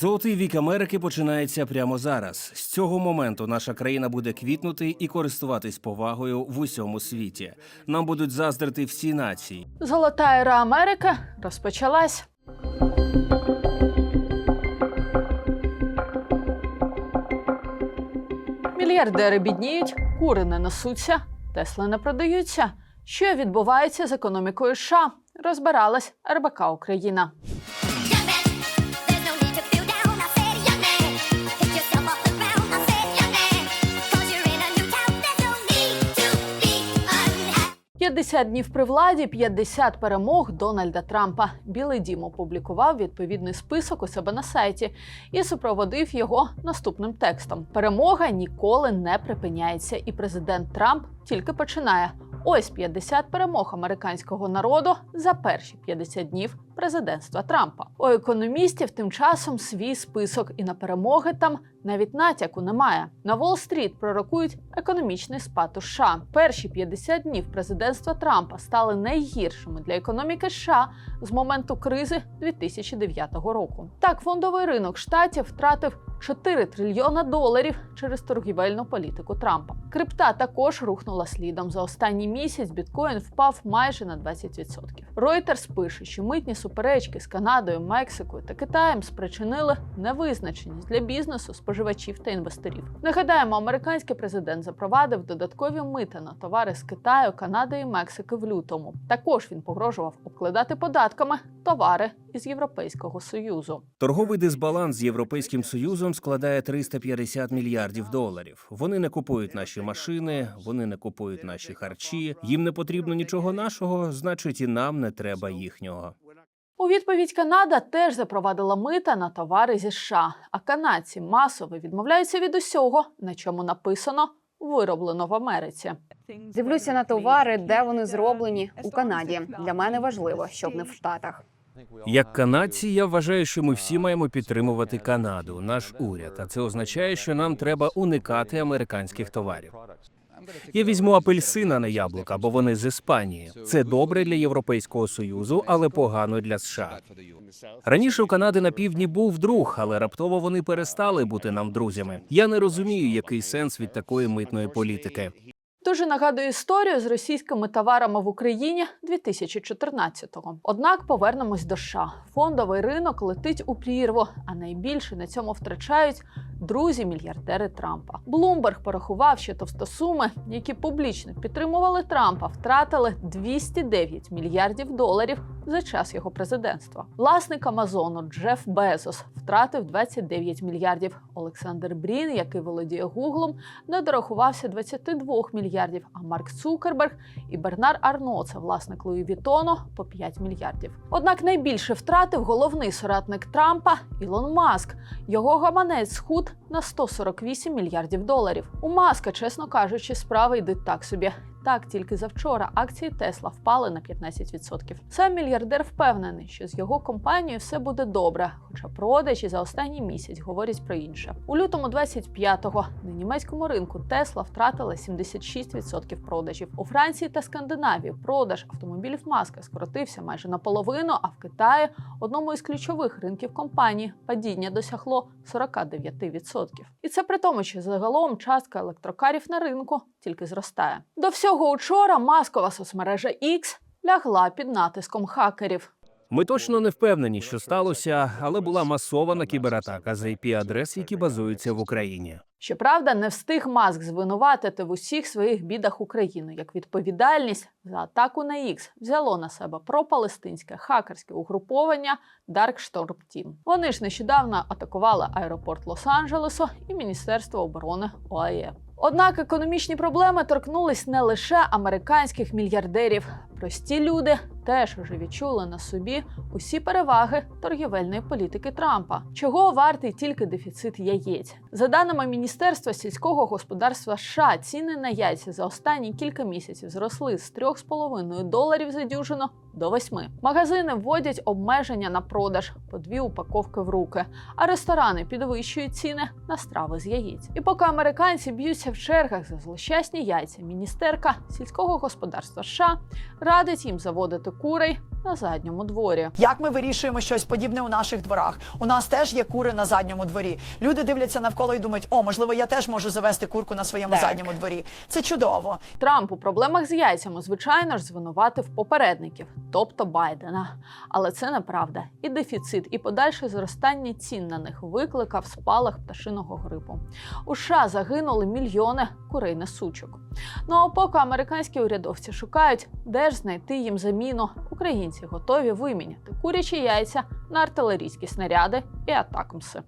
Золотий вік Америки починається прямо зараз. З цього моменту наша країна буде квітнути і користуватись повагою в усьому світі. Нам будуть заздрити всі нації. Золота ера Америки розпочалась. Мільярдери бідніють, кури не несуться, Тесли не продаються. Що відбувається з економікою США? Розбиралась РБК Україна. 50 днів при владі, 50 перемог Дональда Трампа. Білий дім опублікував відповідний список у себе на сайті і супроводив його наступним текстом: перемога ніколи не припиняється, і президент Трамп тільки починає. Ось 50 перемог американського народу за перші 50 днів президентства Трампа. У економістів тим часом свій список, і на перемоги там навіть натяку немає. На Уолл-стріт пророкують економічний спад у США. Перші 50 днів президентства Трампа стали найгіршими для економіки США з моменту кризи 2009 року. Так, фондовий ринок штатів втратив 4 трильйона доларів через торгівельну політику Трампа. Крипта також рухнула слідом. За останній місяць біткоін впав майже на 20%. Reuters пише, що митні суперечки з Канадою, Мексикою та Китаєм спричинили невизначеність для бізнесу, споживачів та інвесторів. Нагадаємо, американський президент запровадив додаткові мита на товари з Китаю, Канади і Мексики в лютому. Також він погрожував обкладати податками товари із Європейського союзу. Торговий дисбаланс з Європейським Союзом складає 350 мільярдів доларів. Вони не купують наші машини, вони не купують наші харчі. Їм не потрібно нічого нашого, значить, і нам не треба їхнього. У відповідь Канада теж запровадила мита на товари зі США, а канадці масово відмовляються від усього, на чому написано вироблено в Америці. Дивлюся на товари, де вони зроблені у Канаді. Для мене важливо, щоб не в Штатах. Як канадці, я вважаю, що ми всі маємо підтримувати Канаду, наш уряд. А це означає, що нам треба уникати американських товарів. Я візьму апельсина на яблука, бо вони з Іспанії. Це добре для Європейського союзу, але погано для США. Раніше у Канади на півдні був друг, але раптово вони перестали бути нам друзями. Я не розумію, який сенс від такої митної політики. Дуже нагадує історію з російськими товарами в Україні 2014-го. Однак повернемось до США. Фондовий ринок летить у прірву, а найбільше на цьому втрачають друзі-мільярдери Трампа. Блумберг порахував, що товстосуми, які публічно підтримували Трампа, втратили 209 мільярдів доларів за час його президентства. Власник Амазону Джеф Безос втратив 29 мільярдів. Олександр Брін, який володіє Гуглом, не дорахувався 22 мільярдів. А Марк Цукерберг і Бернар Арно, це власник Луї Вітону, по 5 мільярдів. Однак найбільше втратив головний соратник Трампа Ілон Маск. Його гаманець схуд на 148 мільярдів доларів. У Маска, чесно кажучи, справи йдуть так собі. Так, тільки завчора акції Тесла впали на 15%. Сам мільярдер впевнений, що з його компанією все буде добре, хоча продажі за останній місяць говорять про інше. У лютому 25-го на німецькому ринку Тесла втратила 76% продажів. У Франції та Скандинавії продаж автомобілів Маска скоротився майже наполовину, а в Китаї, одному із ключових ринків компанії, падіння досягло 49%. Це при тому, що загалом частка електрокарів на ринку тільки зростає. До всього учора маскова соцмережа X лягла під натиском хакерів. Ми точно не впевнені, що сталося, але була масована кібератака за IP-адрес, які базуються в Україні. Щоправда, не встиг Маск звинуватити в усіх своїх бідах Україну як відповідальність за атаку на X взяло на себе пропалестинське хакерське угруповання Dark Storm Team. Вони ж нещодавно атакували аеропорт Лос-Анджелесу і Міністерство оборони ОАЕ. Однак економічні проблеми торкнулись не лише американських мільярдерів. Прості люди теж уже відчули на собі усі переваги торгівельної політики Трампа, чого вартий тільки дефіцит яєць. За даними Міністерства сільського господарства США, ціни на яйця за останні кілька місяців зросли з 3,5 доларів за дюжину до 8. Магазини вводять обмеження на продаж по дві упаковки в руки, а ресторани підвищують ціни на страви з яєць. І поки американці б'ються в чергах за злощасні яйця, міністерка сільського господарства США радить їм заводити курей на задньому дворі. Як ми вирішуємо щось подібне у наших дворах? У нас теж є кури на задньому дворі. Люди дивляться навколо і думають, о, можливо, я теж можу завести курку на своєму Так. задньому дворі. Це чудово. Трамп у проблемах з яйцями, звичайно ж, звинуватив попередників, тобто Байдена. Але це неправда. І дефіцит, і подальше зростання цін на них викликав спалах пташиного грипу. У США загинули мільйони курей несучок. Ну а поки американські урядовці шукають, де ж знайти їм заміну, українці готові виміняти курячі яйця на артилерійські снаряди і атакамси.